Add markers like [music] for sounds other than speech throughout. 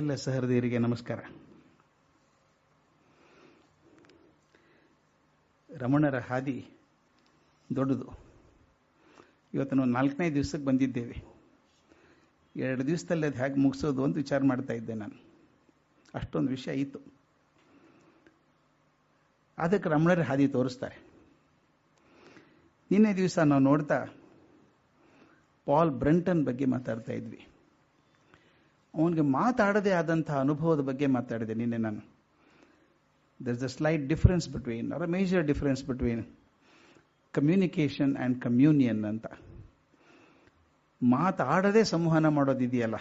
ಎಲ್ಲ ಸಹೃದಯರಿಗೆ ನಮಸ್ಕಾರ. ರಮಣರ ಹಾದಿ ದೊಡ್ಡದು. ಇವತ್ತು ನಾವು ನಾಲ್ಕನೇ ದಿವಸಕ್ಕೆ ಬಂದಿದ್ದೇವೆ. ಎರಡು ದಿವಸದಲ್ಲಿ ಅದು ಹೇಗೆ ಮುಗಿಸೋದು ಅಂತ ವಿಚಾರ ಮಾಡ್ತಾ ಇದ್ದೆ ನಾನು. ಅಷ್ಟೊಂದು ವಿಷಯ ಇತ್ತು. ಅದಕ್ಕೆ ರಮಣರ ಹಾದಿ ತೋರಿಸ್ತಾರೆ. ನಿನ್ನೆ ದಿವಸ ನಾವು ನೋಡ್ತಾ ಪಾಲ್ ಬ್ರಂಟನ್ ಬಗ್ಗೆ ಮಾತಾಡ್ತಾ ಇದ್ವಿ. ಅವನಿಗೆ ಮಾತಾಡದೇ ಆದಂತಹ ಅನುಭವದ ಬಗ್ಗೆ ಮಾತಾಡಿದೆ ನಿನ್ನೆ ನಾನು. There is a slight difference between or major difference between communication and communion ಅಂತ. ಮಾತಾಡದೆ ಸಂವಹನ ಮಾಡೋದಿದೆಯಲ್ಲ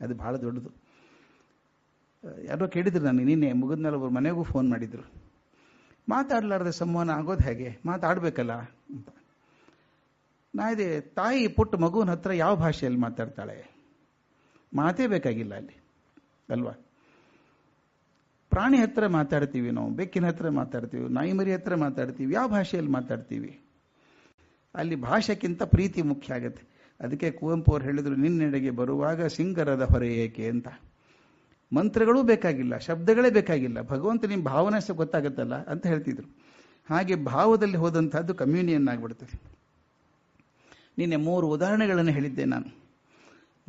ಅದು ಭಾಳ ದೊಡ್ಡದು. ಯಾರೋ ಕೇಳಿದ್ರು ನನಗೆ ನಿನ್ನೆ, ಮುಗಿದ್ಮೇಲೆ ಒಬ್ಬರು ಮನೆಗೂ ಫೋನ್ ಮಾಡಿದರು. ಮಾತಾಡಲಾರ್ದೆ ಸಂವಹನ ಆಗೋದು ಹೇಗೆ? ಮಾತಾಡಬೇಕಲ್ಲ ಅಂತ. ನಾ ಇದೆ, ತಾಯಿ ಪುಟ್ಟ ಮಗುವಿನ ಹತ್ರ ಯಾವ ಭಾಷೆಯಲ್ಲಿ ಮಾತಾಡ್ತಾಳೆ? ಮಾತೇ ಬೇಕಾಗಿಲ್ಲ ಅಲ್ಲಿ. ಅಲ್ವಾ? ಪ್ರಾಣಿ ಹತ್ರ ಮಾತಾಡ್ತೀವಿ ನಾವು, ಬೆಕ್ಕಿನ ಹತ್ರ ಮಾತಾಡ್ತೀವಿ, ನಾಯಿ ಮರಿ ಹತ್ರ ಮಾತಾಡ್ತೀವಿ, ಯಾವ ಭಾಷೆಯಲ್ಲಿ ಮಾತಾಡ್ತೀವಿ? ಅಲ್ಲಿ ಭಾಷೆಕ್ಕಿಂತ ಪ್ರೀತಿ ಮುಖ್ಯ ಆಗುತ್ತೆ. ಅದಕ್ಕೆ ಕುವೆಂಪು ಅವರು ಹೇಳಿದ್ರು, ನಿನ್ನೆಡೆಗೆ ಬರುವಾಗ ಸಿಂಗರದ ಹೊರೆ ಏಕೆ ಅಂತ. ಮಂತ್ರಗಳೂ ಬೇಕಾಗಿಲ್ಲ, ಶಬ್ದಗಳೇ ಬೇಕಾಗಿಲ್ಲ. ಭಗವಂತ ನಿಮ್ಮ ಭಾವನೆ ಸಹ ಗೊತ್ತಾಗುತ್ತಲ್ಲ ಅಂತ ಹೇಳ್ತಿದ್ರು. ಹಾಗೆ ಭಾವದಲ್ಲಿ ಹೋದಂತಹದ್ದು ಕಮ್ಯೂನಿಯನ್ ಆಗಿಬಿಡ್ತದೆ. ನಿನ್ನೆ ಮೂರು ಉದಾಹರಣೆಗಳನ್ನು ಹೇಳಿದ್ದೆ ನಾನು.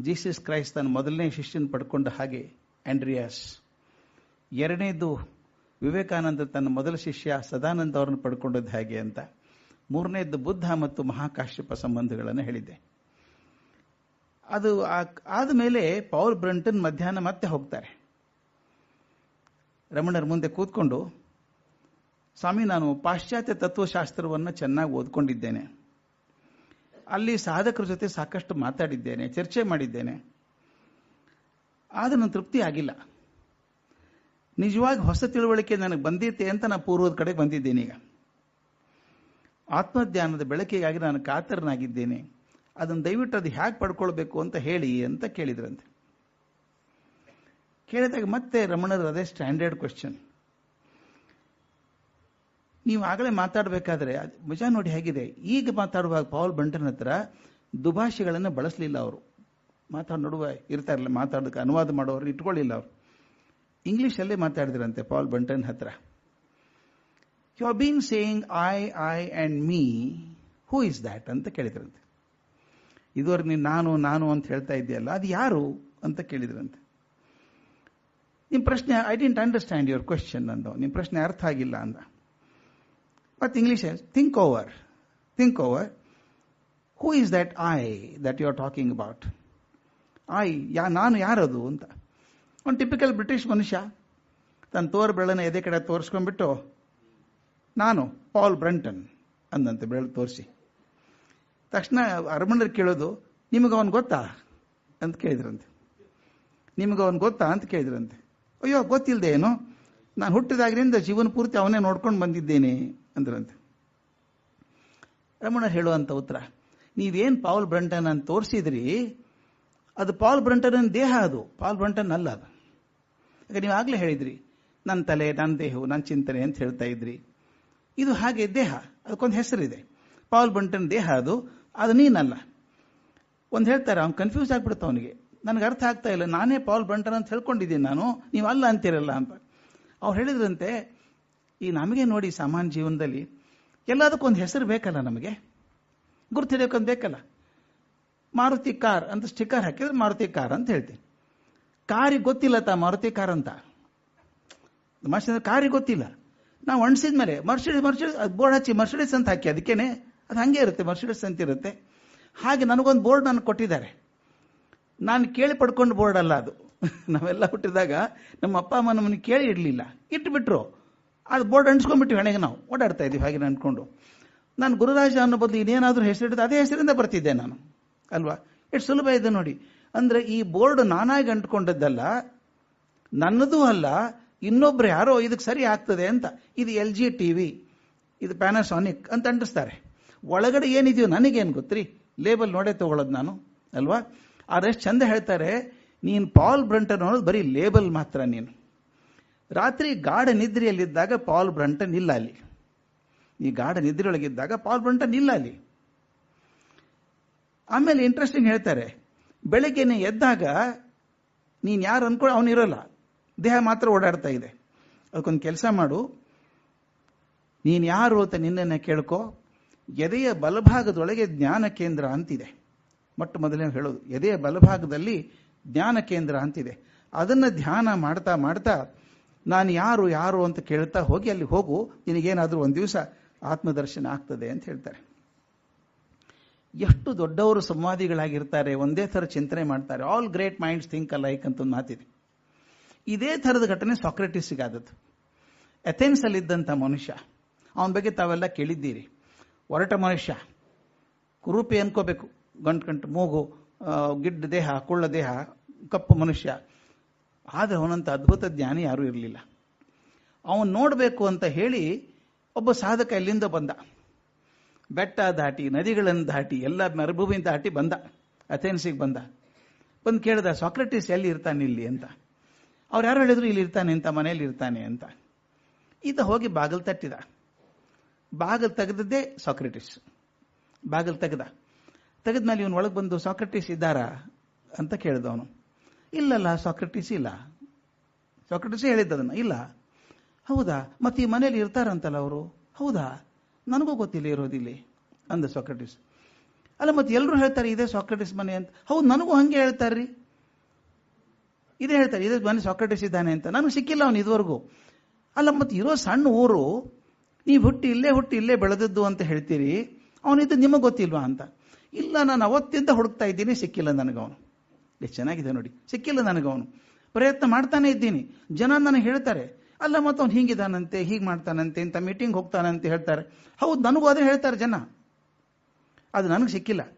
ಜೀಸಸ್ ಕ್ರೈಸ್ಟ್ ತನ್ನ ಮೊದಲನೇ ಶಿಷ್ಯನ ಪಡ್ಕೊಂಡ ಹಾಗೆ ಆಂಡ್ರಿಯಾಸ್. ಎರಡನೇದು, ವಿವೇಕಾನಂದ ತನ್ನ ಮೊದಲ ಶಿಷ್ಯ ಸದಾನಂದ ಅವರನ್ನು ಪಡ್ಕೊಂಡದ್ದು ಹೇಗೆ ಅಂತ. ಮೂರನೇದ್ದು ಬುದ್ಧ ಮತ್ತು ಮಹಾಕಾಶ್ಯಪ ಸಂಬಂಧಗಳನ್ನು ಹೇಳಿದ್ದೆ ಅದು ಆದಮೇಲೆ ಪೌಲ್ ಬ್ರಂಟನ್ ಮಧ್ಯಾಹ್ನ ಮತ್ತೆ ಹೋಗ್ತಾರೆ. ರಮಣರ ಮುಂದೆ ಕೂತ್ಕೊಂಡು, ಸ್ವಾಮಿ, ನಾನು ಪಾಶ್ಚಾತ್ಯ ತತ್ವಶಾಸ್ತ್ರವನ್ನು ಚೆನ್ನಾಗಿ ಓದ್ಕೊಂಡಿದ್ದೇನೆ. ಅಲ್ಲಿ ಸಾಧಕರ ಜೊತೆ ಸಾಕಷ್ಟು ಮಾತಾಡಿದ್ದೇನೆ, ಚರ್ಚೆ ಮಾಡಿದ್ದೇನೆ. ಆದ್ರೆ ನನ್ನ ತೃಪ್ತಿ ಆಗಿಲ್ಲ. ನಿಜವಾಗಿ ಹೊಸ ತಿಳುವಳಿಕೆ ನನಗೆ ಬಂದಿತ್ತೆ ಅಂತ ನಾನು ಪೂರ್ವದ ಕಡೆಗೆ ಬಂದಿದ್ದೇನೆ ಈಗ. ಆತ್ಮಜ್ಞಾನದ ಬೆಳಕಿಗಾಗಿ ನಾನು ಕಾತರನಾಗಿದ್ದೇನೆ. ಅದನ್ನು ದಯವಿಟ್ಟು ಅದು ಹೇಗೆ ಪಡ್ಕೊಳ್ಬೇಕು ಅಂತ ಹೇಳಿ ಅಂತ ಕೇಳಿದ್ರಂತೆ. ಕೇಳಿದಾಗ ಮತ್ತೆ ರಮಣರು ಅದೇ ಸ್ಟ್ಯಾಂಡರ್ಡ್ ಕ್ವಶನ್ ನೀವು ಆಗಲೇ ಮಾತಾಡಬೇಕಾದ್ರೆ ಮಜಾ ನೋಡಿ ಹೇಗಿದೆ. ಈಗ ಮಾತಾಡುವಾಗ ಪೌಲ್ ಬಂಟನ್ ಹತ್ರ ದುಭಾಷೆಗಳನ್ನು ಬಳಸಲಿಲ್ಲ ಅವರು. ಮಾತಾಡ್ ನೋಡುವ ಇರ್ತಾ ಇರಲಿಲ್ಲ, ಮಾತಾಡೋದಕ್ಕೆ ಅನುವಾದ ಮಾಡೋರು ಇಟ್ಕೊಳ್ಳಿಲ್ಲ ಅವರು. ಇಂಗ್ಲಿಷಲ್ಲೇ ಮಾತಾಡಿದ್ರಂತೆ ಪಾಲ್ ಬಂಟನ್ ಹತ್ರ. You are been saying I I and me who is that ಅಂತ ಕೇಳಿದ್ರಂತೆ. ಇದುವರೆಗೆ ನೀನು, ನಾನು ನಾನು ಅಂತ ಹೇಳ್ತಾ ಇದೆಯಲ್ಲ ಅದು ಯಾರು ಅಂತ ಕೇಳಿದ್ರಂತೆ. ನಿಮ್ಮ ಪ್ರಶ್ನೆ I didn't understand your question ಅಂದ. ನಿಮ್ಮ ಪ್ರಶ್ನೆ ಅರ್ಥ ಆಗಿಲ್ಲ ಅಂದ. ಮತ್ತೆ says, think over think over who is that I that you are talking about I ಯಾ ನಾನು ಯಾರದು? ಅಂತ. ಒಂದು ಟಿಪಿಕಲ್ ಬ್ರಿಟಿಷ್ ಮನುಷ್ಯ. ತನ್ನ ತೋರ್ ಬೆಳೆನ ಎದೆ ಕಡೆ ತೋರಿಸ್ಕೊಂಡ್ಬಿಟ್ಟು ನಾನು ಪಾಲ್ ಬ್ರಂಟನ್ ಅಂದಂತೆ ಬೆಳೆ ತೋರಿಸಿ. ತಕ್ಷಣ ಅರಮಣರು ಕೇಳೋದು ನಿಮಗೆ ಅವನು ಗೊತ್ತಾ? ಅಂತ ಕೇಳಿದ್ರಂತೆ. ನಿಮಗೆ ಅವನು ಗೊತ್ತಾ? ಅಂತ ಕೇಳಿದ್ರಂತೆ. ಅಯ್ಯೋ ಗೊತ್ತಿಲ್ಲದೆ ಏನು ನಾನು ಹುಟ್ಟಿದಾಗ್ರಿಂದ ಜೀವನ ಪೂರ್ತಿ ಅವನೇ ನೋಡ್ಕೊಂಡು ಬಂದಿದ್ದೇನೆ. ಅಂದ್ರಂತೆ. ರಮಣ ಹೇಳುವಂತ ಉತ್ತರ, ನೀವೇನು ಪಾಲ್ ಬ್ರಂಟನ್ ಅಂತ ತೋರಿಸಿದ್ರಿ, ಅದು ಪಾಲ್ ಬ್ರಂಟನ್ ದೇಹ ಅದು ಪಾಲ್ ಬ್ರಂಟನ್ ಅಲ್ಲ ಅದು. ಈಗ ನೀವು ಆಗಲೇ ಹೇಳಿದ್ರಿ ನನ್ನ ತಲೆ ನನ್ನ ದೇಹವು ನನ್ನ ಚಿಂತನೆ ಅಂತ ಹೇಳ್ತಾ ಇದ್ರಿ. ಇದು ಹಾಗೆ ದೇಹ, ಅದಕ್ಕೊಂದು ಹೆಸರಿದೆ. ಪಾಲ್ ಬ್ರಂಟನ್ ದೇಹ ಅದು ಅದು ನೀನಲ್ಲ. ಒಂದು ಹೇಳ್ತಾರೆ, ಅವ್ನು ಕನ್ಫ್ಯೂಸ್ ಆಗ್ಬಿಡುತ್ತೆ ಅವನಿಗೆ. ನನಗೆ ಅರ್ಥ ಆಗ್ತಾ ಇಲ್ಲ, ನಾನೇ ಪಾಲ್ ಬ್ರಂಟನ್ ಅಂತ ಹೇಳ್ಕೊಂಡಿದ್ದೀನಿ ನಾನು ನೀವು ಅಲ್ಲ ಅಂತೀರಲ್ಲ ಅಂತ. ಅವ್ರು ಹೇಳಿದ್ರಂತೆ ಈ ನಮಗೆ ನೋಡಿ ಸಾಮಾನ್ಯ ಜೀವನದಲ್ಲಿ ಎಲ್ಲದಕ್ಕೊಂದು ಹೆಸರು ಬೇಕಲ್ಲ ನಮಗೆ? ಗುರ್ತಿಡೋಕೊಂದು ಬೇಕಲ್ಲ? ಮಾರುತಿ ಕಾರ್ ಅಂತ ಸ್ಟಿಕ್ಕರ್ ಹಾಕಿದ್ರೆ ಮಾರುತಿ ಕಾರ್ ಅಂತ ಹೇಳ್ತೀನಿ. ಕಾರಿಗೆ ಗೊತ್ತಿಲ್ಲ ತಾ ಮಾರುತಿ ಕಾರ್ ಅಂತ? ಕಾರಿಗೆ ಗೊತ್ತಿಲ್ಲ. ನಾವು ಅಣಿಸಿದ ಮೇಲೆ ಮರ್ಸಿಡಿಸ್ ಮರ್ಸಿಡಿಸ್ ಅದು ಬೋರ್ಡ್ ಹಚ್ಚಿ ಮರ್ಸಿಡಿಸ್ ಅಂತ ಹಾಕಿ ಅದಕ್ಕೇನೆ? ಅದು ಹಂಗೆ ಇರುತ್ತೆ ಮರ್ಸಿಡಿಸ್ ಅಂತ ಇರುತ್ತೆ. ಹಾಗೆ ನನಗೊಂದು ಬೋರ್ಡ್ ನನಗೆ ಕೊಟ್ಟಿದ್ದಾರೆ. ನಾನು ಕೇಳಿ ಪಡ್ಕೊಂಡು ಬೋರ್ಡ್ ಅಲ್ಲ ಅದು. [laughs] ನಾವೆಲ್ಲ ಹುಟ್ಟಿದಾಗ ನಮ್ಮ ಅಪ್ಪ, ಅಮ್ಮ ನಮ್ಮನ್ನು ಕೇಳಿ ಇಡಲಿಲ್ಲ. ಇಟ್ಬಿಟ್ರು. ಅದು ಬೋರ್ಡ್ ಅಂಟಿಸ್ಕೊಂಡ್ಬಿಟ್ಟು ಹಣೆಗೆ ನಾವು. ಓಡಾಡ್ತಾ ಇದ್ದೀವಿ ಹಾಗೆ ಅಂದ್ಕೊಂಡು ನಾನು ಗುರುರಾಜ ಅನ್ನೋ ಬದಲು ಇನ್ನೇನಾದರೂ ಹೆಸರಿಡಿದ ಅದೇ ಹೆಸರಿಂದ ಬರ್ತಿದ್ದೆ ನಾನು. ಅಲ್ವಾ? ಎಷ್ಟು ಸುಲಭ ಇದೆ ನೋಡಿ. ಅಂದರೆ ಈ ಬೋರ್ಡ್ ನಾನಾಗಿ ಅಂಟ್ಕೊಂಡದ್ದಲ್ಲ, ನನ್ನದು ಅಲ್ಲ, ಇನ್ನೊಬ್ರು ಯಾರೋ ಇದಕ್ಕೆ ಸರಿ ಆಗ್ತದೆ ಅಂತ. ಇದು ಎಲ್ ಜಿ ಟಿ ವಿ, ಇದು ಪ್ಯಾನಾಸಾನಿಕ್ ಅಂತ ಅಂಟಿಸ್ತಾರೆ. ಒಳಗಡೆ ಏನಿದೆಯೋ ನನಗೇನು ಗೊತ್ತ್ರಿ? ಲೇಬಲ್ ನೋಡೇ ತಗೊಳ್ಳೋದು ನಾನು. ಅಲ್ವಾ? ಆದ್ರೆ ಚಂದ ಹೇಳ್ತಾರೆ, ನೀನು ಪಾಲ್ ಬ್ರಂಟನ್ ಅನ್ನೋದು ಬರೀ ಲೇಬಲ್ ಮಾತ್ರ ನೀನು. ರಾತ್ರಿ ಗಾಢ ನಿದ್ರೆಯಲ್ಲಿದ್ದಾಗ ಪಾಲ್ ಬ್ರಂಟನ್ ಇಲ್ಲ ಅಲ್ಲಿ. ಈ ಗಾಢ ನಿದ್ರೆಯೊಳಗಿದ್ದಾಗ ಪಾಲ್ ಬ್ರಂಟನ್ ಇಲ್ಲ ಅಲ್ಲಿ. ಆಮೇಲೆ ಇಂಟ್ರೆಸ್ಟಿಂಗ್ ಹೇಳ್ತಾರೆ, ಬೆಳಗ್ಗೆನೆ ಎದ್ದಾಗ ನೀನು ಯಾರು ಅನ್ಕೊಂಡು ಅವನಿರಲ್ಲ ದೇಹ ಮಾತ್ರ ಓಡಾಡ್ತಾ ಇದೆ. ಅದಕ್ಕೊಂದು ಕೆಲಸ ಮಾಡು. ನೀನು ಯಾರು ಅಂತ ನಿನ್ನನ್ನು ಕೇಳ್ಕೊ. ಎದೆಯ ಬಲಭಾಗದೊಳಗೆ ಜ್ಞಾನ ಕೇಂದ್ರ ಅಂತಿದೆ. ಮೊಟ್ಟ ಮೊದಲೇ ಹೇಳೋದು, ಎದೆಯ ಬಲಭಾಗದಲ್ಲಿ ಜ್ಞಾನ ಕೇಂದ್ರ ಅಂತಿದೆ. ಅದನ್ನು ಧ್ಯಾನ ಮಾಡ್ತಾ ಮಾಡ್ತಾ ನಾನು ಯಾರು ಯಾರು ಅಂತ ಕೇಳ್ತಾ ಹೋಗಿ ಅಲ್ಲಿ ಹೋಗು, ನಿನಗೇನಾದರೂ ಒಂದು ದಿವಸ ಆತ್ಮದರ್ಶನ ಆಗ್ತದೆ ಅಂತ ಹೇಳ್ತಾರೆ. ಎಷ್ಟು ದೊಡ್ಡವರು ಸಂವಾದಿಗಳಾಗಿರ್ತಾರೆ, ಒಂದೇ ಥರ ಚಿಂತನೆ ಮಾಡ್ತಾರೆ. All great minds think alike ಅಂತ ಒಂದು ಮಾತಿದೆ. ಇದೇ ಥರದ ಘಟನೆ ಸಾಕ್ರೆಟಿಸ್ಗಾದದ್ದು ಅಥೆನ್ಸ್ ಅಲ್ಲಿದ್ದಂಥ ಮನುಷ್ಯ, ಅವನ ಬಗ್ಗೆ ತಾವೆಲ್ಲ ಕೇಳಿದ್ದೀರಿ. ಒರಟ ಮನುಷ್ಯ, ಕುರೂಪಿ ಅನ್ಕೋಬೇಕು. ಗಂಟು ಗಂಟು ಮೂಗು ಗಿಡ್ಡ ದೇಹ, ಕುಳ್ಳ ದೇಹ, ಕಪ್ಪು ಮನುಷ್ಯ ಆದರೆ ಅವನಂತ ಅದ್ಭುತ ಜ್ಞಾನ ಯಾರೂ ಇರಲಿಲ್ಲ. ಅವನು ನೋಡಬೇಕು ಅಂತ ಹೇಳಿ ಒಬ್ಬ ಸಾಧಕ ಎಲ್ಲಿಂದ ಬಂದ. ಬೆಟ್ಟ ದಾಟಿ, ನದಿಗಳನ್ನು ದಾಟಿ, ಎಲ್ಲ ಮರುಭೂಮಿ ದಾಟಿ ಬಂದ. ಅಥೆನ್ಸಿಗೆ ಬಂದ. ಬಂದು ಕೇಳ್ದ, ಸಾಕ್ರೆಟಿಸ್ ಎಲ್ಲಿ ಇರ್ತಾನೆ ಇಲ್ಲಿ? ಅಂತ. ಅವ್ರು ಯಾರು ಹೇಳಿದ್ರು, ಇಲ್ಲಿ ಇರ್ತಾನೆ ಅಂತ ಮನೆಯಲ್ಲಿ ಇರ್ತಾನೆ ಅಂತ. ಈತ ಹೋಗಿ ಬಾಗಿಲು ತಟ್ಟಿದ. ಬಾಗಿಲು ತೆಗೆದದ್ದೇ ಸಾಕ್ರೆಟಿಸ್. ಬಾಗಿಲು ತೆಗೆದ. ತೆಗೆದ್ಮೇಲೆ ಇವನು ಒಳಗೆ ಬಂದು, ಸಾಕ್ರೆಟಿಸ್ ಇದ್ದಾರಾ? ಅಂತ ಕೇಳಿದವನು ಇಲ್ಲಲ್ಲ, ಸಾಕ್ರೆಟಿಸ್ ಇಲ್ಲ. ಸಾಕ್ರೆಟಿಸ್ ಹೇಳಿದ್ದದನ್ನ ಇಲ್ಲ. ಹೌದಾ? ಮತ್ತೆ ಈ ಮನೇಲಿ ಇರ್ತಾರಂತಲ್ಲ ಅವರು? ಹೌದಾ? ನನಗೂ ಗೊತ್ತಿಲ್ಲ ಇರೋದಿಲ್ಲಿ, ಅಂದ ಸಾಕ್ರೆಟಿಸ್. ಅಲ್ಲ ಮತ್ತೆ ಎಲ್ಲರೂ ಹೇಳ್ತಾರೆ, ಇದೇ ಸಾಕ್ರೆಟಿಸ್ ಮನೆ ಅಂತ. ಹೌದು, ನನಗೂ ಹಂಗೆ ಹೇಳ್ತಾರ್ರಿ. ಇದೇ ಹೇಳ್ತಾರೆ, ಇದೇ ಮನೆ ಸಾಕ್ರೆಟಿಸ್ ಇದ್ದಾನೆ ಅಂತ. ನನಗೆ ಸಿಕ್ಕಿಲ್ಲ ಅವನು ಇದುವರೆಗೂ. ಅಲ್ಲ ಮತ್ತೆ ಇರೋ ಸಣ್ಣ ಊರು, ನೀವು ಹುಟ್ಟಿ ಇಲ್ಲೇ ಹುಟ್ಟಿ ಇಲ್ಲೇ ಬೆಳೆದದ್ದು ಅಂತ ಹೇಳ್ತೀರಿ. ಅವನಿದ್ದು ನಿಮಗೆ ಗೊತ್ತಿಲ್ವಾ ಅಂತ. ಇಲ್ಲ, ನಾನು ಅವತ್ತಿಂದ ಹುಡುಕ್ತಾ ಇದ್ದೀನಿ, ಸಿಕ್ಕಿಲ್ಲ ನನಗವನು. ಎಷ್ಟು ಚೆನ್ನಾಗಿದೆ ನೋಡಿ. ಸಿಕ್ಕಿಲ್ಲ ನನಗೆ ಅವನು ಪ್ರಯತ್ನ ಮಾಡ್ತಾನೆ ಇದ್ದೀನಿ. ಜನ ನನಗೆ ಹೇಳ್ತಾರೆ, ಅಲ್ಲ ಮತ್ತು ಅವ್ನು ಹೀಗಿದ್ದಾನಂತೆ, ಹೀಗೆ ಮಾಡ್ತಾನಂತೆ, ಇಂಥ ಮೀಟಿಂಗ್ ಹೋಗ್ತಾನಂತೆ ಹೇಳ್ತಾರೆ. ಹೌದು, ನನಗೂ ಅದೇ ಹೇಳ್ತಾರೆ ಜನ. ಅದು ನನಗೆ ಸಿಕ್ಕಿಲ್ಲ.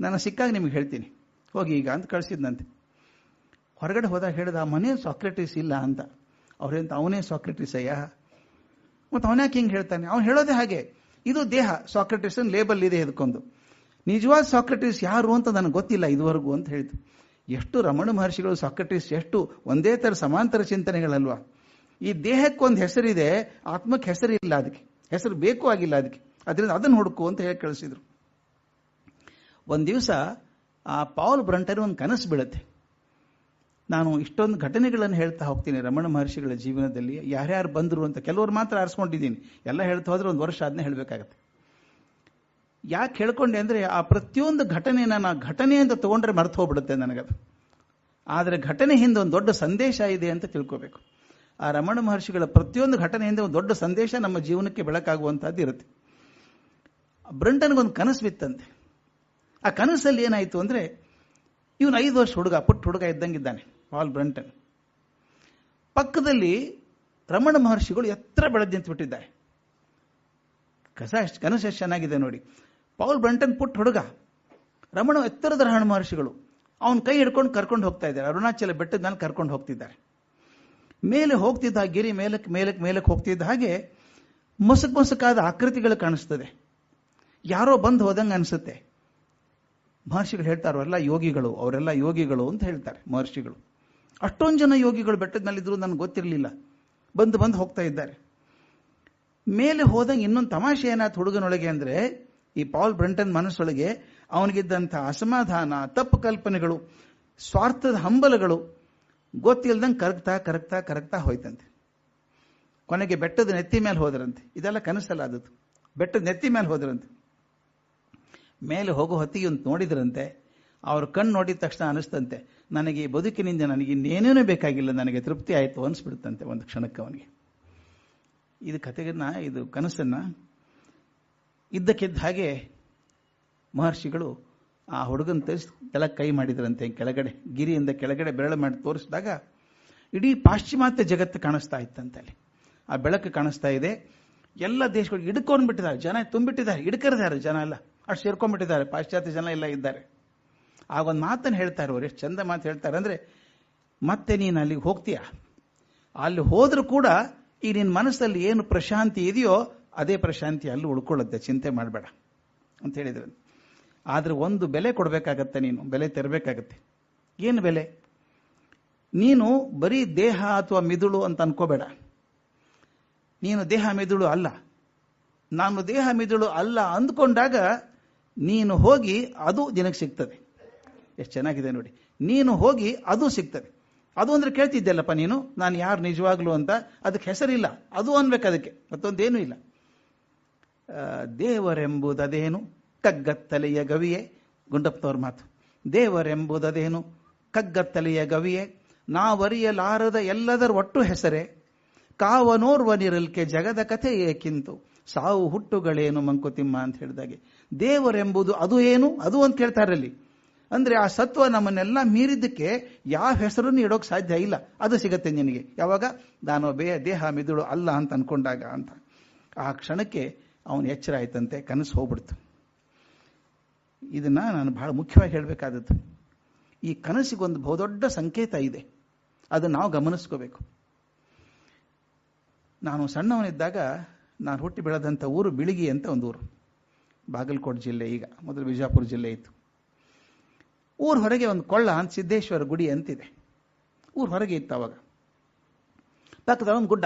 ನಾನು ಸಿಕ್ಕಾಗ ನಿಮಗೆ ಹೇಳ್ತೀನಿ. ಹೋಗಿ ಈಗ ಅಂತ ಕಳಿಸಿದ್ನಂತೆ. ಹೊರಗಡೆ ಹೋದಾಗ ಹೇಳಿದ, ಆ ಮನೆ ಸಾಕ್ರೆಟೀಸ್ ಇಲ್ಲ ಅಂತ. ಅವ್ರೇಂತ, ಅವನೇ ಸಾಕ್ರೆಟೀಸ್ ಅಯ್ಯ? ಮತ್ತು ಅವನ್ಯಾಕೆ ಹಿಂಗೆ ಹೇಳ್ತಾನೆ? ಅವ್ನು ಹೇಳೋದೇ ಹಾಗೆ. ಇದು ದೇಹ ಸಾಕ್ರೆಟಿಸ್ ಲೇಬಲ್ ಇದೆ ಇದಕ್ಕೊಂದು. ನಿಜವಾದ ಸಾಕ್ರೆಟೀಸ್ ಯಾರು ಅಂತ ನನಗೆ ಗೊತ್ತಿಲ್ಲ ಇದುವರೆಗೂ ಅಂತ ಹೇಳಿತು ಎಷ್ಟು ರಮಣ ಮಹರ್ಷಿಗಳು, ಸಾಕ್ರೆಟಿಸ್, ಎಷ್ಟು ಒಂದೇ ಥರ ಸಮಾಂತರ ಚಿಂತನೆಗಳಲ್ವಾ? ಈ ದೇಹಕ್ಕೊಂದು ಹೆಸರಿದೆ, ಆತ್ಮಕ್ಕೆ ಹೆಸರಿಲ್ಲ ಅದಕ್ಕೆ. ಹೆಸರು ಬೇಕು ಆಗಿಲ್ಲ ಅದಕ್ಕೆ. ಅದರಿಂದ ಅದನ್ನು ಹುಡುಕು ಅಂತ ಹೇಳಿ ಕಳಿಸಿದ್ರು. ಒಂದು ದಿವಸ ಆ ಪೌಲ್ ಬ್ರಂಟರ್ ಒಂದು ಕನಸು ಬೀಳುತ್ತೆ. ನಾನು ಇಷ್ಟೊಂದು ಘಟನೆಗಳನ್ನು ಹೇಳ್ತಾ ಹೋಗ್ತೀನಿ ರಮಣ ಮಹರ್ಷಿಗಳ ಜೀವನದಲ್ಲಿ. ಯಾರ್ಯಾರು ಬಂದರು ಅಂತ ಕೆಲವರು ಮಾತ್ರ ಆರಿಸ್ಕೊಂಡಿದ್ದೀನಿ. ಎಲ್ಲ ಹೇಳ್ತಾ ಹೋದ್ರೆ ಒಂದು ವರ್ಷ ಅದನ್ನೇ ಹೇಳಬೇಕಾಗತ್ತೆ. ಯಾಕೆ ಹೇಳ್ಕೊಂಡೆ ಅಂದರೆ ಆ ಪ್ರತಿಯೊಂದು ಘಟನೆನ ನಾ ಘಟನೆ ಅಂತ ತಗೊಂಡ್ರೆ ಮರ್ತು ಹೋಗ್ಬಿಡುತ್ತೆ ನನಗದು. ಆದರೆ ಘಟನೆ ಹಿಂದೆ ಒಂದು ದೊಡ್ಡ ಸಂದೇಶ ಇದೆ ಅಂತ ತಿಳ್ಕೋಬೇಕು. ಆ ರಮಣ ಮಹರ್ಷಿಗಳ ಪ್ರತಿಯೊಂದು ಘಟನೆ ಹಿಂದೆ ಒಂದು ದೊಡ್ಡ ಸಂದೇಶ ನಮ್ಮ ಜೀವನಕ್ಕೆ ಬೆಳಕಾಗುವಂಥದ್ದು ಇರುತ್ತೆ. ಬ್ರಂಟನ್ಗೊಂದು ಕನಸು ಬಿತ್ತಂತೆ. ಆ ಕನಸಲ್ಲಿ ಏನಾಯಿತು ಅಂದರೆ ಇವನು ಐದು ವರ್ಷ ಹುಡುಗ, ಪುಟ್ಟ ಹುಡುಗ ಇದ್ದಂಗಿದ್ದಾನೆ, ಪಾಲ್ ಬ್ರಂಟನ್. ಪಕ್ಕದಲ್ಲಿ ರಮಣ ಮಹರ್ಷಿಗಳು ಎತ್ತರ ಬೆಳೆದಿಂತ ಬಿಟ್ಟಿದ್ದಾರೆ. ಕಸ ಎಷ್ಟು ಕನಸು ಎಷ್ಟು ಚೆನ್ನಾಗಿದೆ ನೋಡಿ. ಪೌಲ್ ಬ್ರಂಟನ್ ಪುಟ್ಟ ಹುಡುಗ. ರಮಣ ಎತ್ತರದ ರಹಣ ಮಹರ್ಷಿಗಳು. ಅವನ ಕೈ ಹಿಡ್ಕೊಂಡು ಕರ್ಕೊಂಡು ಹೋಗ್ತಾ ಇದ್ದಾರೆ. ಅರುಣಾಚಲ ಬೆಟ್ಟದ ಮೇಲೆ ಕರ್ಕೊಂಡು ಹೋಗ್ತಿದ್ದಾರೆ. ಮೇಲೆ ಹೋಗ್ತಿದ್ದ ಗಿರಿ ಮೇಲಕ್ಕೆ ಮೇಲಕ್ಕೆ ಮೇಲಕ್ಕೆ ಹೋಗ್ತಿದ್ದ ಹಾಗೆ ಮೊಸಕ್ ಮೊಸಕಾದ ಆಕೃತಿಗಳು ಕಾಣಿಸ್ತದೆ. ಯಾರೋ ಬಂದು ಹೋದಂಗೆ ಅನಿಸುತ್ತೆ. ಮಹರ್ಷಿಗಳು ಹೇಳ್ತಾರೆ, ಅವರೆಲ್ಲ ಯೋಗಿಗಳು ಅವರೆಲ್ಲ ಯೋಗಿಗಳು ಅಂತ ಹೇಳ್ತಾರೆ ಮಹರ್ಷಿಗಳು. ಅಷ್ಟೊಂದು ಜನ ಯೋಗಿಗಳು ಬೆಟ್ಟದಲ್ಲಿದ್ದರೂ ನನಗೆ ಗೊತ್ತಿರಲಿಲ್ಲ. ಬಂದು ಬಂದು ಹೋಗ್ತಾ ಇದ್ದಾರೆ. ಮೇಲೆ ಹೋದಂಗೆ ಇನ್ನೊಂದು ತಮಾಷೆ ಏನಾಯ್ತು ಹುಡುಗನೊಳಗೆ ಅಂದರೆ ಈ ಪಾಲ್ ಬ್ರಂಟನ್ ಮನಸ್ಸೊಳಗೆ ಅವನಿಗಿದ್ದಂತಹ ಅಸಮಾಧಾನ, ತಪ್ಪು ಕಲ್ಪನೆಗಳು, ಸ್ವಾರ್ಥದ ಹಂಬಲಗಳು ಗೊತ್ತಿಲ್ದಂಗೆ ಕರಗ್ತಾ ಕರಗ್ತಾ ಕರಗ್ತಾ ಹೋಯ್ತಂತೆ. ಕೊನೆಗೆ ಬೆಟ್ಟದ ನೆತ್ತಿ ಮೇಲೆ ಹೋದ್ರಂತೆ. ಇದೆಲ್ಲ ಕನಸಲ್ಲ ಆದದ್ದು ಬೆಟ್ಟದ ನೆತ್ತಿ ಮೇಲೆ ಹೋದ್ರಂತೆ. ಮೇಲೆ ಹೋಗೋ ಹೊತ್ತಿಗೆ ಒಂದು ನೋಡಿದ್ರಂತೆ. ಅವ್ರ ಕಣ್ಣು ನೋಡಿದ ತಕ್ಷಣ ಅನಿಸ್ತಂತೆ. ನನಗೆ ಈ ಬದುಕಿನಿಂದ ನನಗೆ ಇನ್ನೇನೇನೂ ಬೇಕಾಗಿಲ್ಲ, ನನಗೆ ತೃಪ್ತಿ ಆಯಿತು ಅನಿಸ್ಬಿಡುತ್ತಂತೆ ಒಂದು ಕ್ಷಣಕ್ಕೆ ಅವನಿಗೆ. ಇದು ಕತೆಗನ್ನ ಇದು ಕನಸನ್ನ ಇದ್ದಕ್ಕಿದ್ದ ಹಾಗೆ ಮಹರ್ಷಿಗಳು ಆ ಹುಡುಗನ ತರಿಸಿ ಕೆಳಗೆ ಕೈ ಮಾಡಿದ್ರಂತೆ ಕೆಳಗಡೆ, ಗಿರಿಯಿಂದ ಕೆಳಗಡೆ ಬೆರಳು ಮಾಡಿ ತೋರಿಸಿದಾಗ ಇಡೀ ಪಾಶ್ಚಿಮಾತ್ಯ ಜಗತ್ತು ಕಾಣಿಸ್ತಾ ಇತ್ತಂತೆ ಅಲ್ಲಿ. ಆ ಬೆಳಕು ಕಾಣಿಸ್ತಾ ಇದೆ. ಎಲ್ಲ ದೇಶಗಳು ಹಿಡ್ಕೊಂಡ್ಬಿಟ್ಟಿದ್ದಾರೆ ಜನ ತುಂಬಿಟ್ಟಿದ್ದಾರೆ, ಹಿಡ್ಕರಿದ್ದಾರೆ, ಜನ ಎಲ್ಲ. ಅಷ್ಟು ಸೇರ್ಕೊಂಡ್ಬಿಟ್ಟಿದ್ದಾರೆ, ಪಾಶ್ಚಾತ್ಯ ಜನ ಎಲ್ಲ ಇದ್ದಾರೆ. ಆಗ ಒಂದು ಮಾತನ್ನು ಹೇಳ್ತಾರೆ ಅವ್ರು ಎಷ್ಟು ಚಂದ ಮಾತು ಹೇಳ್ತಾರೆ ಅಂದರೆ, ಮತ್ತೆ ನೀನು ಅಲ್ಲಿಗೆ ಹೋಗ್ತೀಯ? ಅಲ್ಲಿ ಹೋದರೂ ಕೂಡ ಈ ನಿನ್ನ ಮನಸ್ಸಲ್ಲಿ ಏನು ಪ್ರಶಾಂತಿ ಇದೆಯೋ ಅದೇ ಪ್ರಶಾಂತಿ ಅಲ್ಲಿ ಉಳ್ಕೊಳ್ಳುತ್ತೆ, ಚಿಂತೆ ಮಾಡಬೇಡ ಅಂತ ಹೇಳಿದ್ರೆ. ಆದರೆ ಒಂದು ಬೆಲೆ ಕೊಡಬೇಕಾಗತ್ತೆ ನೀನು, ಬೆಲೆ ತೆರಬೇಕಾಗತ್ತೆ. ಏನು ಬೆಲೆ? ನೀನು ಬರೀ ದೇಹ ಅಥವಾ ಮಿದುಳು ಅಂತ ಅನ್ಕೋಬೇಡ. ನೀನು ದೇಹ ಮಿದುಳು ಅಲ್ಲ. ನಾನು ದೇಹ ಮಿದುಳು ಅಲ್ಲ ಅಂದ್ಕೊಂಡಾಗ ನೀನು ಹೋಗಿ ಅದು ನಿನಗೆ ಸಿಗ್ತದೆ. ಎಷ್ಟು ಚೆನ್ನಾಗಿದೆ ನೋಡಿ. ನೀನು ಹೋಗಿ ಅದು ಸಿಗ್ತದೆ. ಅದು ಅಂದ್ರೆ ಕೇಳ್ತಿದ್ದೆಲ್ಲಪ್ಪ ನೀನು? ನಾನು ಯಾರು ನಿಜವಾಗ್ಲು ಅಂತ? ಅದಕ್ಕೆ ಹೆಸರಿಲ್ಲ. ಅದು ಅನ್ಬೇಕು ಅದಕ್ಕೆ. ಮತ್ತೊಂದೇನೂ ಇಲ್ಲ. ದೇವರೆಂಬುದದೇನು? ಕಗ್ಗತ್ತಲೆಯ ಗವಿಯೇ? ಗುಂಡಪ್ಪನವ್ರ ಮಾತು. ದೇವರೆಂಬುದದೇನು? ಕಗ್ಗತ್ತಲೆಯ ಗವಿಯೇ? ನಾವರಿಯಲಾರದ ಎಲ್ಲದರ ಒಟ್ಟು ಹೆಸರೇ? ಕಾವನೋರ್ವನಿರಲ್ಕೆ ಜಗದ ಕಥೆ ಏಕಿಂತು? ಸಾವು ಹುಟ್ಟುಗಳೇನು ಮಂಕುತಿಮ್ಮ ಅಂತ ಹೇಳಿದಾಗೆ. ದೇವರೆಂಬುದು ಅದು ಏನು? ಅದು ಅಂತ ಕೇಳ್ತಾರಲ್ಲಿ. ಅಂದ್ರೆ ಆ ಸತ್ವ ನಮ್ಮನ್ನೆಲ್ಲ ಮೀರಿದ್ದಕ್ಕೆ ಯಾವ ಹೆಸರನ್ನು ಇಡೋಕೆ ಸಾಧ್ಯ ಇಲ್ಲ. ಅದು ಸಿಗತ್ತೆ ನಿನಗೆ. ಯಾವಾಗ? ನಾನು ಬೇ ದೇಹ ಮಿದುಳು ಅಲ್ಲ ಅಂತ ಅನ್ಕೊಂಡಾಗ ಅಂತ. ಆ ಕ್ಷಣಕ್ಕೆ ಅವನು ಎಚ್ಚರ ಆಯ್ತಂತೆ, ಕನಸು ಹೋಗ್ಬಿಡ್ತು. ಇದನ್ನ ನಾನು ಬಹಳ ಮುಖ್ಯವಾಗಿ ಹೇಳಬೇಕಾದದ್ದು. ಈ ಕನಸಿಗೊಂದು ಬಹುದೊಡ್ಡ ಸಂಕೇತ ಇದೆ. ಅದನ್ನು ನಾವು ಗಮನಿಸ್ಕೋಬೇಕು. ನಾನು ಸಣ್ಣವನಿದ್ದಾಗ ನಾನು ಹುಟ್ಟಿ ಬೆಳೆದಂಥ ಊರು ಬಿಳಿಗಿ ಅಂತ ಒಂದು ಊರು. ಬಾಗಲಕೋಟೆ ಜಿಲ್ಲೆ ಈಗ, ಮೊದಲು ಬಿಜಾಪುರ ಜಿಲ್ಲೆ ಇತ್ತು. ಊರ ಹೊರಗೆ ಒಂದು ಕೊಳ್ಳ ಅಂತ ಸಿದ್ದೇಶ್ವರ ಗುಡಿ ಅಂತಿದೆ. ಊರ ಹೊರಗೆ ಇತ್ತು ಅವಾಗ. ಪಕ್ಕದ ಒಂದು ಗುಡ್ಡ.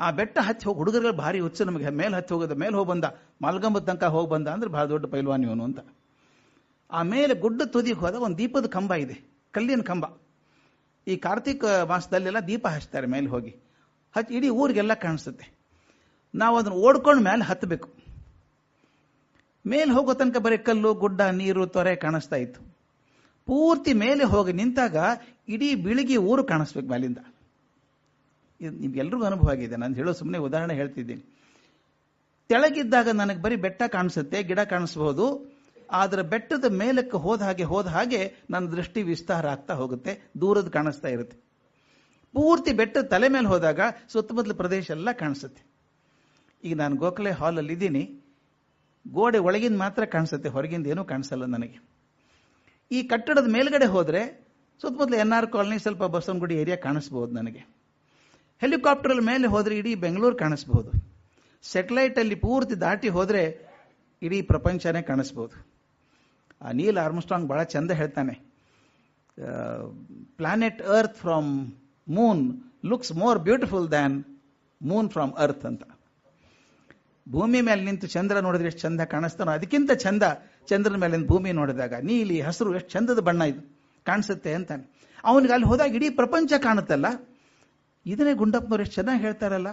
ಆ ಬೆಟ್ಟ ಹತ್ತಿ ಹೋಗಿ ಹುಡುಗರುಗಳು ಭಾರಿ ಹುಚ್ಚು ನಮಗೆ. ಮೇಲೆ ಹತ್ತಿ ಹೋಗೋದ, ಮೇಲೆ ಹೋಗಿ ಬಂದ. ಮಲ್ಗಂಬದ ತನಕ ಹೋಗಿ ಬಂದ ಅಂದ್ರೆ ಬಹಳ ದೊಡ್ಡ ಪೈಲ್ವಾನ್ ಇವನು ಅಂತ. ಆ ಮೇಲೆ ಗುಡ್ಡ ತುದಿಗೆ ಹೋದ ಒಂದು ದೀಪದ ಕಂಬ ಇದೆ. ಕಲ್ಲಿನ ಕಂಬ. ಈ ಕಾರ್ತಿಕ ಮಾಸದಲ್ಲೆಲ್ಲ ದೀಪ ಹಚ್ತಾರೆ ಮೇಲೆ ಹೋಗಿ. ಹಚ್ಚಿ ಇಡೀ ಊರಿಗೆಲ್ಲ ಕಾಣಿಸುತ್ತೆ. ನಾವು ಅದನ್ನು ಓಡ್ಕೊಂಡು ಮೇಲೆ ಹತ್ತಬೇಕು ಮೇಲೆ ಹೋಗೋ ತನಕ ಬರೀ ಕಲ್ಲು, ಗುಡ್ಡ, ನೀರು, ತೊರೆ ಕಾಣಿಸ್ತಾ ಇತ್ತು. ಪೂರ್ತಿ ಮೇಲೆ ಹೋಗಿ ನಿಂತಾಗ ಇಡೀ ಬಿಳಿಗಿ ಊರು ಕಾಣಿಸ್ಬೇಕು ಮೇಲಿಂದ. ಇದು ನಿಮ್ಗೆಲ್ರಿಗೂ ಅನುಭವ ಆಗಿದೆ. ನಾನು ಹೇಳೋ ಸುಮ್ಮನೆ ಉದಾಹರಣೆ ಹೇಳ್ತಿದ್ದೀನಿ. ತೆಳಗಿದ್ದಾಗ ನನಗೆ ಬರೀ ಬೆಟ್ಟ ಕಾಣಿಸುತ್ತೆ, ಗಿಡ ಕಾಣಿಸ್ಬೋದು ಆದ್ರೆ ಬೆಟ್ಟದ ಮೇಲಕ್ಕೆ ಹೋದ ಹಾಗೆ ಹೋದ ಹಾಗೆ ನನ್ನ ದೃಷ್ಟಿ ವಿಸ್ತಾರ ಆಗ್ತಾ ಹೋಗುತ್ತೆ, ದೂರದ ಕಾಣಿಸ್ತಾ ಇರುತ್ತೆ. ಪೂರ್ತಿ ಬೆಟ್ಟದ ತಲೆ ಮೇಲೆ ಹೋದಾಗ ಸುತ್ತಮುತ್ತಲ ಪ್ರದೇಶ ಎಲ್ಲ ಕಾಣಿಸುತ್ತೆ. ಈಗ ನಾನು ಗೋಖಲೆ ಹಾಲಲ್ಲಿ ಇದ್ದೀನಿ. ಗೋಡೆ ಒಳಗಿಂದ ಮಾತ್ರ ಕಾಣಿಸುತ್ತೆ, ಹೊರಗಿಂದ ಏನೂ ಕಾಣಿಸಲ್ಲ ನನಗೆ. ಈ ಕಟ್ಟಡದ ಮೇಲ್ಗಡೆ ಹೋದ್ರೆ ಸುತ್ತಮುತ್ತಲ ಎನ್ ಆರ್ ಕಾಲನಿ ಸ್ವಲ್ಪ ಬಸವನಗುಡಿ ಏರಿಯಾ ಕಾಣಿಸ್ಬೋದು ನನಗೆ. ಹೆಲಿಕಾಪ್ಟರ್ ಮೇಲೆ ಹೋದರೆ ಇಡೀ ಬೆಂಗಳೂರು ಕಾಣಿಸ್ಬಹುದು ಸೆಟಲೈಟ್ ಅಲ್ಲಿ ಪೂರ್ತಿ ದಾಟಿ ಹೋದರೆ ಇಡೀ ಪ್ರಪಂಚನೇ ಕಾಣಿಸ್ಬೋದು. ಆ ನೀಲ್ ಆರ್ಮ್ಸ್ಟ್ರಾಂಗ್ ಬಹಳ ಚಂದ ಹೇಳ್ತಾನೆ. Planet earth from moon looks more beautiful than moon from earth ಅಂತ. ಭೂಮಿ ಮೇಲೆ ನಿಂತು ಚಂದ್ರ ನೋಡಿದ್ರೆ ಎಷ್ಟು ಚಂದ ಕಾಣಿಸ್ತಾನೋ, ಅದಕ್ಕಿಂತ ಚಂದ ಚಂದ್ರನ ಮೇಲೆ ಭೂಮಿ ನೋಡಿದಾಗ, ನೀಲಿ ಹಸಿರು, ಎಷ್ಟು ಚಂದದ ಬಣ್ಣ ಇದು ಕಾಣಿಸುತ್ತೆ ಅಂತಾನೆ. ಅವನಿಗೆ ಅಲ್ಲಿ ಹೋದಾಗ ಇಡೀ ಪ್ರಪಂಚ ಕಾಣುತ್ತಲ್ಲ. ಇದನ್ನೇ ಗುಂಡಪ್ಪನವ್ರು ಎಷ್ಟು ಚೆನ್ನಾಗಿ ಹೇಳ್ತಾರಲ್ಲ,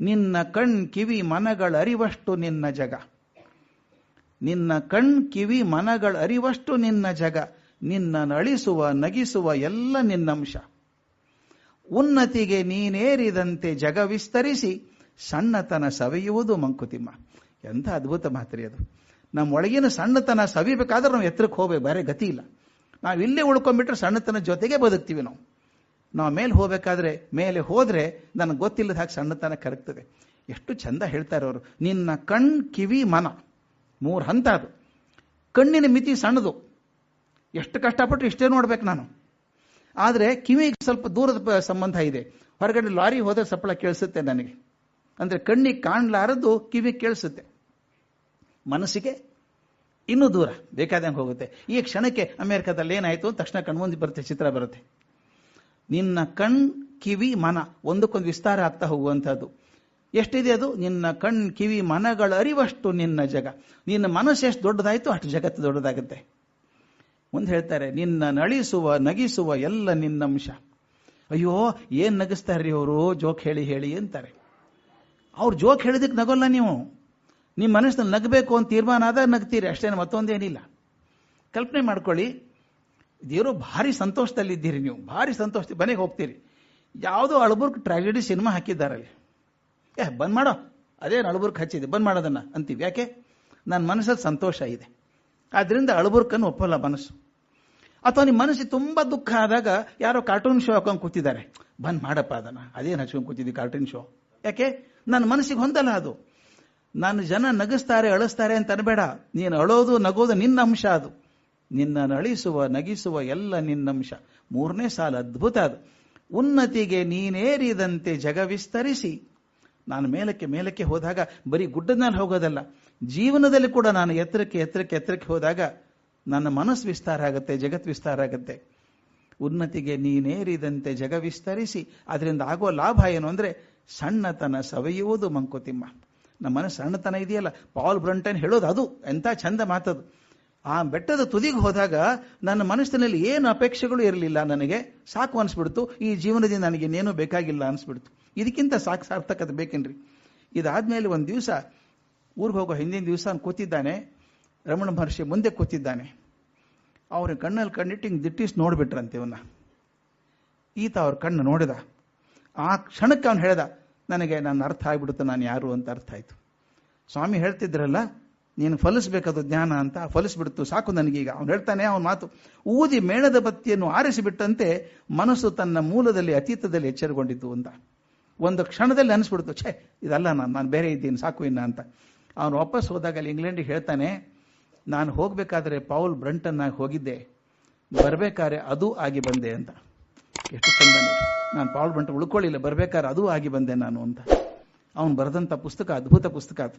ನಿನ್ನ ಕಣ್ ಕಿವಿ ಮನಗಳ ಅರಿವಷ್ಟು ನಿನ್ನ ಜಗ. ನಿನ್ನ ಕಣ್ ಕಿವಿ ಮನಗಳ ಅರಿವಷ್ಟು ನಿನ್ನ ಜಗ. ನಿನ್ನ ನಳಿಸುವ, ನಗಿಸುವ ಎಲ್ಲ ನಿನ್ನಂಶ. ಉನ್ನತಿಗೆ ನೀನೇರಿದಂತೆ ಜಗ ವಿಸ್ತರಿಸಿ, ಸಣ್ಣತನ ಸವಿಯುವುದು ಮಂಕುತಿಮ್ಮ. ಎಂಥ ಅದ್ಭುತ ಮಾತ್ರಿ ಅದು. ನಮ್ಮ ಒಳಗಿನ ಸಣ್ಣತನ ಸವಿಬೇಕಾದ್ರೆ ನಾವು ಎತ್ತರಕ್ಕೆ ಹೋಗ್ಬೇಕು, ಬೇರೆ ಗತಿ ಇಲ್ಲ. ನಾವು ಇಲ್ಲೇ ಉಳ್ಕೊಂಡ್ಬಿಟ್ರೆ ಸಣ್ಣತನ ಜೊತೆಗೆ ಬದುಕ್ತೀವಿ ನಾವು. ನಾವು ಮೇಲೆ ಹೋಗಬೇಕಾದ್ರೆ ಮೇಲೆ ಹೋದ್ರೆ ನನಗೆ ಗೊತ್ತಿಲ್ಲದ ಹಾಗೆ ಸಣ್ಣತನ ಕರಗ್ತದೆ. ಎಷ್ಟು ಚಂದ ಹೇಳ್ತಾರೆ ಅವರು. ನಿನ್ನ ಕಣ್ ಕಿವಿ ಮನ. ಮೂರು ಹಂತ ಅದು. ಕಣ್ಣಿನ ಮಿತಿ ಸಣ್ಣದು. ಎಷ್ಟು ಕಷ್ಟಪಟ್ಟು ಇಷ್ಟೇ ನೋಡ್ಬೇಕು ನಾನು. ಆದರೆ ಕಿವಿಗೆ ಸ್ವಲ್ಪ ದೂರದ ಸಂಬಂಧ ಇದೆ. ಹೊರಗಡೆ ಲಾರಿ ಹೋದ್ರೆ ಸಪ್ಪಳ ಕೇಳಿಸುತ್ತೆ ನನಗೆ. ಅಂದ್ರೆ ಕಣ್ಣಿಗೆ ಕಾಣಲಾರದ್ದು ಕಿವಿ ಕೇಳಿಸುತ್ತೆ. ಮನಸ್ಸಿಗೆ ಇನ್ನೂ ದೂರ ಬೇಕಾದಂಗೆ ಹೋಗುತ್ತೆ. ಈ ಕ್ಷಣಕ್ಕೆ ಅಮೆರಿಕದಲ್ಲಿ ಏನಾಯ್ತು? ತಕ್ಷಣ ಕಣ್ಮುಂದೆ ಬರುತ್ತೆ, ಚಿತ್ರ ಬರುತ್ತೆ. ನಿನ್ನ ಕಣ್, ಕಿವಿ, ಮನ ಒಂದಕ್ಕೊಂದು ವಿಸ್ತಾರ ಆಗ್ತಾ ಹೋಗುವಂಥದ್ದು. ಎಷ್ಟಿದೆ ಅದು? ನಿನ್ನ ಕಣ್, ಕಿವಿ, ಮನಗಳ ಅರಿವಷ್ಟು ನಿನ್ನ ಜಗ. ನಿನ್ನ ಮನಸ್ಸು ಎಷ್ಟು ದೊಡ್ಡದಾಯ್ತು ಅಷ್ಟು ಜಗತ್ತು ದೊಡ್ಡದಾಗುತ್ತೆ. ಮುಂದೆ ಹೇಳ್ತಾರೆ, ನಿನ್ನ ನಳಿಸುವ, ನಗಿಸುವ ಎಲ್ಲ ನಿನ್ನ ಅಂಶ. ಅಯ್ಯೋ, ಏನ್ ನಗಿಸ್ತಾರ್ರಿ ಅವರು? ಜೋಕ್ ಹೇಳಿ ಹೇಳಿ ಅಂತಾರೆ. ಅವ್ರು ಜೋಕ್ ಹೇಳಿದಕ್ಕೆ ನಗೋಲ್ಲ ನೀವು. ನಿಮ್ಮ ಮನಸ್ಸಿನಲ್ಲಿ ನಗಬೇಕು ಅಂತ ತೀರ್ಮಾನ ಆದಾಗ ನಗ್ತೀರಿ. ಅಷ್ಟೇನು ಮತ್ತೊಂದೇನಿಲ್ಲ. ಕಲ್ಪನೆ ಮಾಡ್ಕೊಳ್ಳಿ ದೇವರು ಭಾರಿ ಸಂತೋಷದಲ್ಲಿದ್ದೀರಿ ನೀವು. ಭಾರಿ ಸಂತೋಷ. ಮನೆಗೆ ಹೋಗ್ತೀರಿ. ಯಾವುದೋ ಅಳಬುರ್ಗ್ ಟ್ರಾಜಿಡಿ ಸಿನಿಮಾ ಹಾಕಿದ್ದಾರಲ್ಲಿ. ಏ, ಬಂದ್ ಮಾಡೋ. ಅದೇನು ಅಳಬುರ್ಗ್ ಹಚ್ಚಿದೆ. ಬಂದ್ ಮಾಡೋದನ್ನ ಅಂತೀವಿ. ಯಾಕೆ? ನನ್ನ ಮನಸ್ಸಲ್ಲಿ ಸಂತೋಷ ಇದೆ. ಆದ್ರಿಂದ ಅಳಬುರ್ಕನ್ನು ಒಪ್ಪಲ್ಲ ಮನಸ್ಸು. ಅಥವಾ ನಿಮ್ಮ ಮನಸ್ಸಿಗೆ ತುಂಬಾ ದುಃಖ ಆದಾಗ ಯಾರೋ ಕಾರ್ಟೂನ್ ಶೋ ಹಾಕೊಂಡು ಕೂತಿದ್ದಾರೆ. ಬಂದ್ ಮಾಡಪ್ಪ ಅದನ್ನ. ಅದೇನು ಹಚ್ಕೊಂಡು ಕೂತಿದ್ವಿ ಕಾರ್ಟೂನ್ ಶೋ? ಯಾಕೆ? ನನ್ನ ಮನಸ್ಸಿಗೆ ಹೊಂದಲ್ಲ ಅದು. ನಾನು ಜನ ನಗಿಸ್ತಾರೆ, ಅಳಿಸ್ತಾರೆ ಅಂತ ಅನ್ಬೇಡ. ನೀನು ಅಳೋದು, ನಗೋದು ನಿನ್ನ ಅಂಶ ಅದು. ನಿನ್ನ ನಳಿಸುವ, ನಗಿಸುವ ಎಲ್ಲ ನಿನ್ನಂಶ. ಮೂರನೇ ಸಾಲ ಅದ್ಭುತ ಅದು. ಉನ್ನತಿಗೆ ನೀನೇರಿದಂತೆ ಜಗ ವಿಸ್ತರಿಸಿ. ನಾನು ಮೇಲಕ್ಕೆ ಮೇಲಕ್ಕೆ ಹೋದಾಗ ಬರೀ ಗುಡ್ಡದ ಮೇಲೆ ಹೋಗೋದಲ್ಲ, ಜೀವನದಲ್ಲಿ ಕೂಡ ನಾನು ಎತ್ತರಕ್ಕೆ ಎತ್ತರಕ್ಕೆ ಎತ್ತರಕ್ಕೆ ಹೋದಾಗ ನನ್ನ ಮನಸ್ಸು ವಿಸ್ತಾರ ಆಗುತ್ತೆ ಜಗತ್ ವಿಸ್ತಾರ ಆಗುತ್ತೆ. ಉನ್ನತಿಗೆ ನೀನೇರಿದಂತೆ ಜಗ ವಿಸ್ತರಿಸಿ. ಅದರಿಂದ ಆಗೋ ಲಾಭ ಏನು ಅಂದ್ರೆ ಸಣ್ಣತನ ಸವೆಯುವುದು ಮಂಕುತಿಮ್ಮ. ನಮ್ಮ ಮನಸ್ಸು ಸಣ್ಣತನ ಇದೆಯಲ್ಲ, ಪಾಲ್ ಬ್ರಂಟನ್ ಹೇಳೋದು ಅದು, ಎಂಥ ಚಂದ ಮಾತದು. ಆ ಬೆಟ್ಟದ ತುದಿಗೆ ಹೋದಾಗ ನನ್ನ ಮನಸ್ಸಿನಲ್ಲಿ ಏನು ಅಪೇಕ್ಷೆಗಳು ಇರಲಿಲ್ಲ ನನಗೆ. ಸಾಕು ಅನಿಸ್ಬಿಡ್ತು. ಈ ಜೀವನದಿಂದ ನನಗೆ ಇನ್ನೇನೂ ಬೇಕಾಗಿಲ್ಲ ಅನಿಸ್ಬಿಡ್ತು. ಇದಕ್ಕಿಂತ ಸಾಕು ಸಾರ್ಥಕತೆ ಬೇಕೇನ್ರಿ? ಇದಾದ್ಮೇಲೆ ಒಂದು ದಿವಸ ಊರಿಗೆ ಹೋಗೋ ಹಿಂದಿನ ದಿವಸ ಕೂತಿದ್ದಾನೆ. ರಮಣ ಮಹರ್ಷಿ ಮುಂದೆ ಕೂತಿದ್ದಾನೆ. ಅವ್ರ ಕಣ್ಣಲ್ಲಿ ಕಣ್ಣಿಟ್ಟು ಹಿಂಗೆ ದಿಟ್ಟಿಸ್ ನೋಡ್ಬಿಟ್ರಂತೆ ಇವನ್ನ ಈತ ಅವ್ರ ಕಣ್ಣು ನೋಡಿದ. ಆ ಕ್ಷಣಕ್ಕೆ ಅವನು ಹೇಳ್ದ, ನನಗೆ ನನ್ನ ಅರ್ಥ ಆಗ್ಬಿಡುತ್ತೆ. ನಾನು ಯಾರು? ಅಂತ ಅರ್ಥ ಆಯಿತು. ಸ್ವಾಮಿ ಹೇಳ್ತಿದ್ರಲ್ಲ ನೀನು ಫಲಿಸ್ಬೇಕದು ಜ್ಞಾನ ಅಂತ ಫಲಿಸ್ಬಿಡ್ತು. ಸಾಕು ನನಗೀಗ. ಅವನು ಹೇಳ್ತಾನೆ, ಅವನ ಮಾತು ಊದಿ ಮೇಣದ ಬತ್ತಿಯನ್ನು ಆರಿಸಿಬಿಟ್ಟಂತೆ ಮನಸ್ಸು ತನ್ನ ಮೂಲದಲ್ಲಿ, ಅತೀತದಲ್ಲಿ ಎಚ್ಚರಗೊಂಡಿತು ಅಂತ. ಒಂದು ಕ್ಷಣದಲ್ಲಿ ಅನಿಸ್ಬಿಡ್ತು, ಛೇ, ಇದಲ್ಲ ನಾನು ನಾನು ಬೇರೆ ಇದ್ದೀನಿ, ಸಾಕು ಇನ್ನ ಅಂತ. ಅವನು ವಾಪಸ್ ಹೋದಾಗ ಅಲ್ಲಿ ಇಂಗ್ಲೆಂಡಿಗೆ ಹೇಳ್ತಾನೆ, ನಾನು ಹೋಗಬೇಕಾದ್ರೆ ಪೌಲ್ ಬ್ರಂಟನ್ನಾಗಿ ಹೋಗಿದ್ದೆ. ಬರಬೇಕಾದ್ರೆ ಅದು ಆಗಿ ಬಂದೆ ಅಂತ. ಎಷ್ಟು ಚಂದ ನಾನು ಪೌಲ್ ಬ್ರಂಟನ್ ಉಳ್ಕೊಳ್ಳಿಲ್ಲ, ಬರಬೇಕಾದ್ರೆ ಅದು ಆಗಿ ಬಂದೆ ನಾನು ಅಂತ. ಅವನು ಬರೆದಂಥ ಪುಸ್ತಕ, ಅದ್ಭುತ ಪುಸ್ತಕ ಅದು.